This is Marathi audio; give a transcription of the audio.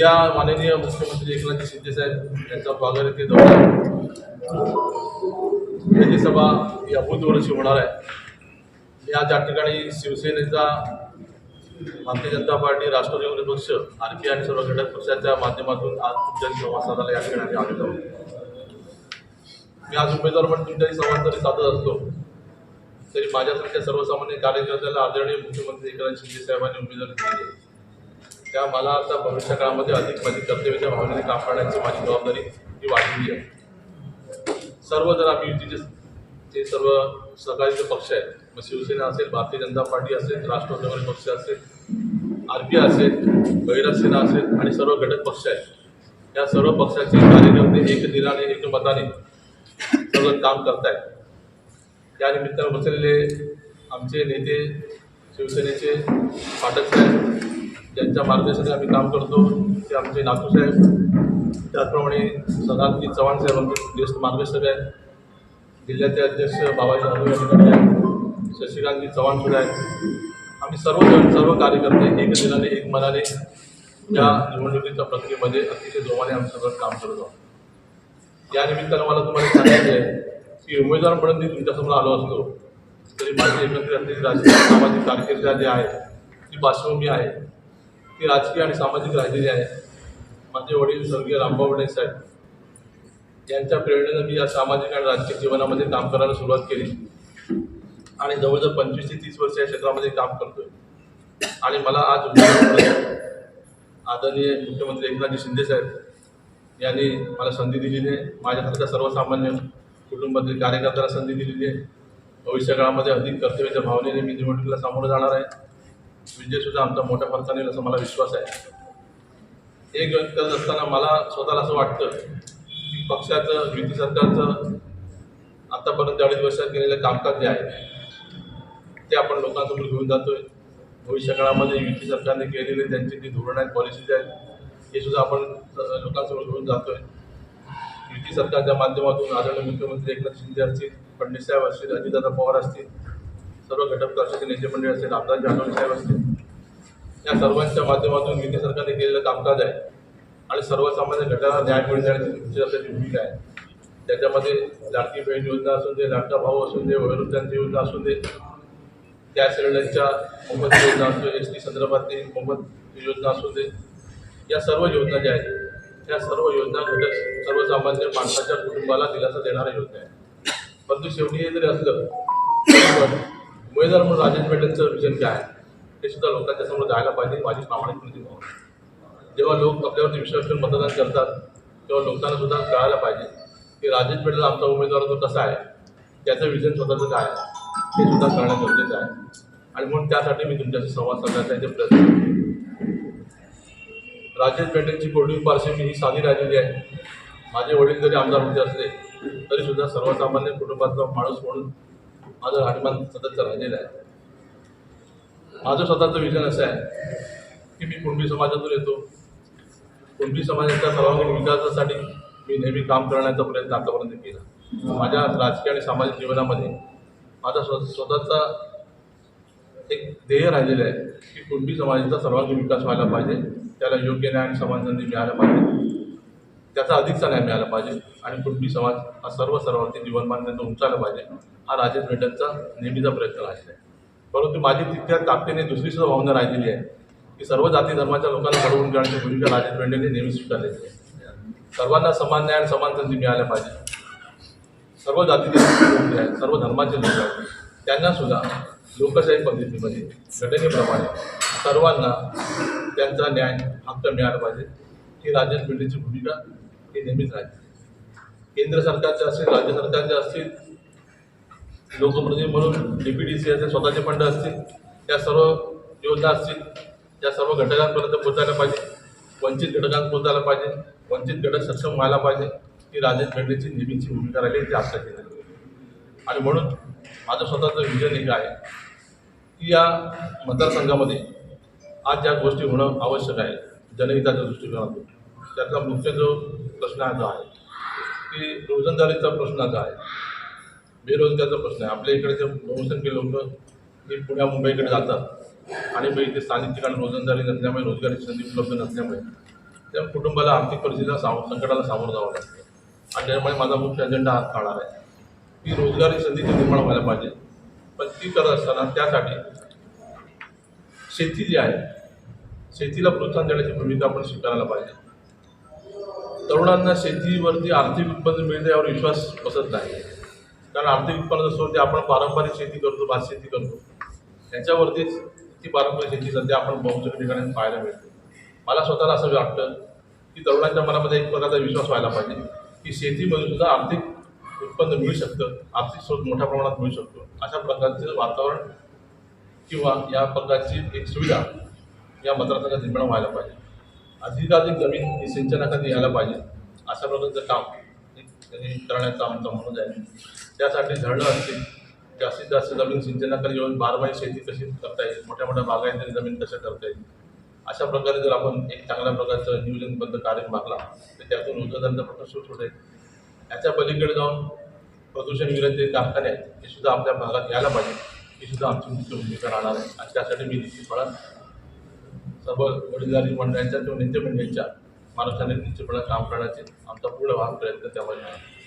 उद्या माननीय मुख्यमंत्री एकनाथ शिंदे साहेब यांचा बागायती दौरा त्याची सभा ही अभूतपूर्वशी होणार आहे. या ठिकाणी शिवसेनेचा भारतीय जनता पार्टी राष्ट्रवादी काँग्रेस पक्ष आर पी आणि सर्व घटक पक्षाच्या माध्यमातून आज तुमच्या संवाद साधायला या ठिकाणी आलेलो मी आज उमेदवार म्हणून तुमच्याही संवाद जरी साधत असतो तरी माझ्यासारख्या सर्वसामान्य कार्यकर्त्याला आदरणीय मुख्यमंत्री एकनाथ शिंदे साहेबांनी उमेदवारी दिली आहे. त्या मला आता भविष्य काळामध्ये अधिक माझी कर्तव्याच्या भावनेने काम करण्याची माझी जबाबदारी ही वाढलेली आहे. सर्व जर आम्ही युतीचे जे सर्व सहकारीचे पक्ष आहेत मग शिवसेना असेल भारतीय जनता पार्टी असेल राष्ट्रवादी पक्ष असेल आर पी आय असेल बहिरसेना असेल आणि सर्व घटक पक्ष आहेत या सर्व पक्षाचे कार्यकर्ते एक दिनाने एक मताने सगळं काम करतायत. या निमित्तानं बसलेले आमचे नेते शिवसेनेचे पाठक साहेब ज्यांच्या मार्गदर्शनाने आम्ही काम करतो. ते आमचे नातू साहेब. त्याचप्रमाणे सदानंदी चव्हाण साहेब आमचे ज्येष्ठ मार्गदर्शक आहेत. जिल्ह्याचे अध्यक्ष बाबाजी हनुमान या आहेत. शशिकांतजी चव्हाण सुद्धा आहेत. आम्ही सर्वजण सर्व कार्यकर्ते एक दिनाने एक मनाने या निवडणुकीच्या प्रक्रियेमध्ये अतिशय जोमाने आम्ही सगळं काम करत आहोत. या निमित्तानं मला तुम्हाला सांगायचं आहे की उमेदवार म्हणून मी तुमच्यासमोर आलो असतो. तरी माझी एकत्रित असलेली राजकीय सामाजिक कारकीर्द जी आहे ती पार्श्वभूमी आहे. ती राजकीय आणि सामाजिक राहिलेली आहे माझे वडील स्वर्गीय रामभाऊ साहेब यांच्या प्रेरणेनं मी या सामाजिक आणि राजकीय जीवनामध्ये काम करायला सुरुवात केली. आणि जवळजवळ पंचवीस ते तीस वर्ष या क्षेत्रामध्ये काम करतोय. आणि मला आज आदरणीय मुख्यमंत्री एकनाथजी शिंदे साहेब यांनी मला संधी दिलेली आहे. माझ्यासारख्या सर्वसामान्य कुटुंबातील कार्यकर्त्याला संधी दिलेली आहे. भविष्य काळामध्ये अधिक कर्तव्याच्या भावनेने मी निवडणुकीला सामोरं जाणार आहे. विजयसुद्धा आमचा मोठ्या फरकाने येईल असा मला विश्वास आहे. एक करत असताना मला स्वतःला असं वाटतं की पक्षाचं युती सरकारचं आतापर्यंत अडीच वर्षात केलेलं कामकाज जे आहे ते आपण लोकांसमोर घेऊन जातोय. भविष्य काळामध्ये युती सरकारने केलेले त्यांची जी धोरणं आहेत पॉलिसीज आहेत हे सुद्धा आपण लोकांसमोर घेऊन जातोय. युती सरकारच्या माध्यमातून आदरणीय मुख्यमंत्री एकनाथ शिंदे असतील फडणवीस साहेब असतील अजितदादा पवार असतील सर्व घटक पक्षाचे नेते मंडळ असेल आमदार जाधव साहेब असतील या सर्वांच्या माध्यमातून युती सरकारने केलेलं कामकाज आहे. आणि सर्वसामान्य घटकांना न्याय मिळून देण्याची तुमची आपल्याची भूमिका आहे. त्याच्यामध्ये लाडकी बहीण योजना असून दे लाडका भाऊ असून दे वयोवृद्धांची योजना असून दे गॅस सिलेंडरच्या मोफत योजना असू दे एस टी संदर्भातली मोफत योजना असू दे या सर्व योजना ज्या आहेत त्या सर्व योजना घटक सर्वसामान्य माणसाच्या कुटुंबाला दिलासा देणाऱ्या योजना आहेत. परंतु शेवटी हे जरी असलं उमेदवार म्हणून राजेश पेटेंचं विजन काय? आहे ते सुद्धा लोकांच्या समोर जायला पाहिजे माझी प्रामाणिकपणे भाव जेव्हा लोक आपल्यावरती विश्वास ठेवून मतदान करतात तेव्हा लोकांना सुद्धा कळायला पाहिजे की राजेश पेटेल आमचा उमेदवार तो कसा आहे त्याचं विजन स्वतःचं काय आहे हे सुद्धा कळणं गरजेचं आहे. आणि म्हणून त्यासाठी मी तुमच्याशी संवाद साधण्याचा इथे प्रयत्न करतो. राजेश पेटेंची कोरडी पार्श्वभूमी ही साधी राहिलेली आहे. माझे वडील जरी आमदार होते असले तरी सुद्धा सर्वसामान्य कुटुंबातला माणूस म्हणून माझं राहणीमान सतत राहिलेलं आहे. माझं स्वतःचं विजन असं आहे की मी कुणबी समाजातून येतो. कुणबी समाजाच्या सर्वांगीण विकासासाठी मी नेहमी काम करण्याचा प्रयत्न आतापर्यंत केला. माझ्या राजकीय आणि सामाजिक जीवनामध्ये माझा स्व स्वतःचा एक ध्येय राहिलेलं आहे की कुणबी समाजाचा सर्वांगीण विकास व्हायला पाहिजे. त्याला योग्य न्याय आणि समान संधी मिळायला पाहिजे. त्याचा अधिकचा न्याय मिळाला पाहिजे. आणि कुटुंबी समाज हा सर्व सर्वांचे जीवनमान त्यांचं उंचायला पाहिजे हा राजेश मेंढनचा नेहमीचा प्रयत्न राहिलेला आहे. परंतु माझी तितक्या ताकदीने दुसरी सुद्धा भावना राहिलेली आहे की सर्व जाती धर्माच्या लोकांना घडवून काढण्याची भूमिका राजेश भेंडेने नेहमी स्वीकारलेली आहे. सर्वांना समान न्याय आणि समान संधी मिळाल्या पाहिजे. सर्व जातीचे लोक आहेत सर्व धर्माचे लोक आहेत. त्यांना सुद्धा लोकशाही पद्धतीमध्ये घटनेप्रमाणे सर्वांना त्यांचा न्याय हक्क मिळाला पाहिजे. ही राजेश भेंडेची भूमिका हे नेहमीच राहते केंद्र सरकारचे असतील राज्य सरकारचे असतील लोकप्रतिनिधी म्हणून डी पी डी सी असेल स्वतःचे फंड असतील त्या सर्व योजना असतील त्या सर्व घटकांपर्यंत पोहोचायला पाहिजे. वंचित घटकांत पोहोचायला पाहिजे. वंचित घटक सक्षम व्हायला पाहिजे. ही राजेश खंडेची नेहमीची भूमिका राहिली ती आपल्या केली आणि म्हणून माझं स्वतःचं विजन एक आहे की या मतदारसंघामध्ये आज ज्या गोष्टी होणं आवश्यक आहे जनहिताच्या दृष्टिकोनातून. त्यातला मुख्य जो प्रश्न आहे जो आहे की रोजंदारीचा प्रश्न जो आहे बेरोजगारचा प्रश्न आहे. आपल्या इकडे जे बहुसंख्य लोक हे पुण्या मुंबईकडे जातात आणि मग इथे स्थानिक ठिकाणी रोजंदारी नसल्यामुळे रोजगारी संधी उपलब्ध नसल्यामुळे त्या कुटुंबाला आर्थिक परिस्थितीला साम संकटाला सामोरं जावं लागतं. आणि त्यामुळे माझा मुख्य अजेंडा हात काढणार आहे. की रोजगारी संधीची निर्माण व्हायला पाहिजे. पण ती करत असताना त्यासाठी शेती जी आहे शेतीला प्रोत्साहन देण्याची भूमिका आपण स्वीकारायला पाहिजे. तरुणांना शेतीवरती आर्थिक उत्पन्न मिळते यावर विश्वास बसत नाही. कारण आर्थिक उत्पन्न जसं आपण पारंपरिक शेती करतो भात शेती करतो त्याच्यावरतीच ती पारंपरिक शेती सध्या आपण बहुतेक ठिकाणी पाहायला मिळते. मला स्वतःला असं वाटतं की तरुणांच्या मनामध्ये एक प्रकारचा विश्वास व्हायला पाहिजे की शेतीमध्ये सुद्धा आर्थिक उत्पन्न मिळू शकतं आर्थिक स्रोत मोठ्या प्रमाणात मिळू शकतो. अशा प्रकारचं वातावरण किंवा या प्रकारची एक सुविधा या मतदारसंघात निर्माण व्हायला पाहिजे. अधिकाधिक जमीन ही सिंचनाखाली यायला पाहिजे. अशा प्रकारचं काम हे त्यांनी करण्याचा आमचा म्हणून आहे. त्यासाठी धरणं असतील जास्तीत जास्त जमीन सिंचनाखाली येऊन बारमाही शेती कशी करता येईल मोठ्या मोठ्या बागायतरी जमीन कशा करता येईल? अशा प्रकारे जर आपण एक चांगल्या प्रकारचं नियोजनबद्ध कार्यक्रम मागला तर त्यातून रोजगारांचा प्रश्न सुट होते. याच्या पलीकडे जाऊन प्रदूषण विरोधी जे कारखाने आहेत हे सुद्धा आपल्या भागात यायला पाहिजे. ही सुद्धा आमची मुख्य भूमिका राहणार आहे. आणि त्यासाठी मी निश्चितपणा सर्व वडीलधारी मंडळांच्या किंवा नेते मंडळींच्या मार्गदर्शनाने निश्चितपणे काम करण्याचे आमचा पूर्ण भाग प्रयत्न त्यामध्ये आहे.